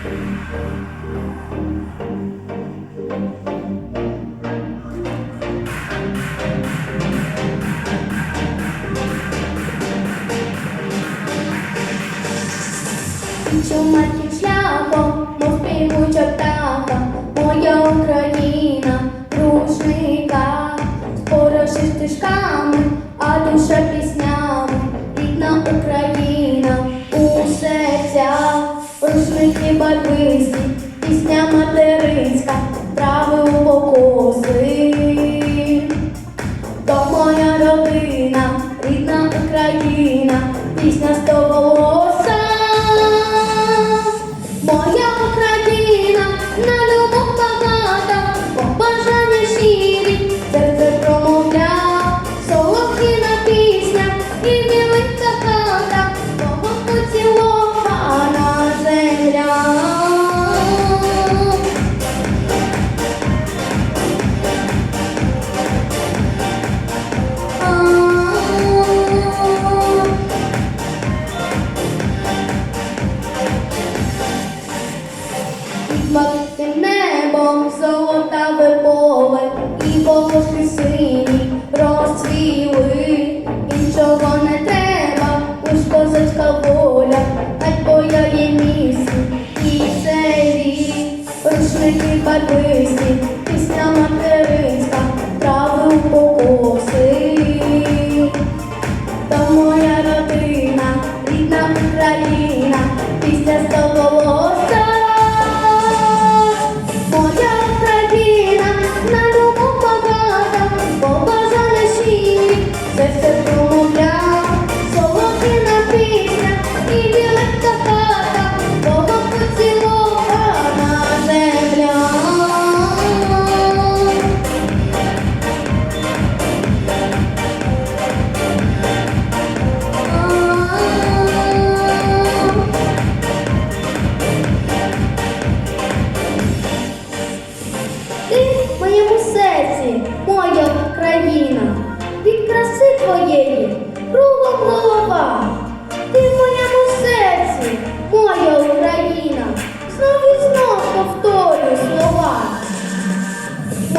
Чуматі шляхом, мов співуча птаха, моя Україна, рушника, спорожі стежками, а душа піснями, рідна Україна, усе рушники барвисті, пісня материнська, трави у покоси. То моя родина, рідна Україна, пісня стоголоса. Моя Україна, на любов багата, побажання щирі, серце промовля, солодкіна пісня і небом золотаве поле і волошки сині розцвіли. Іншого не треба, лиш козацька воля, хай бояє місці і селі. Рушники барвисті, пісня материнська, трави у покоси. То моя родина, рідна Україна, пісня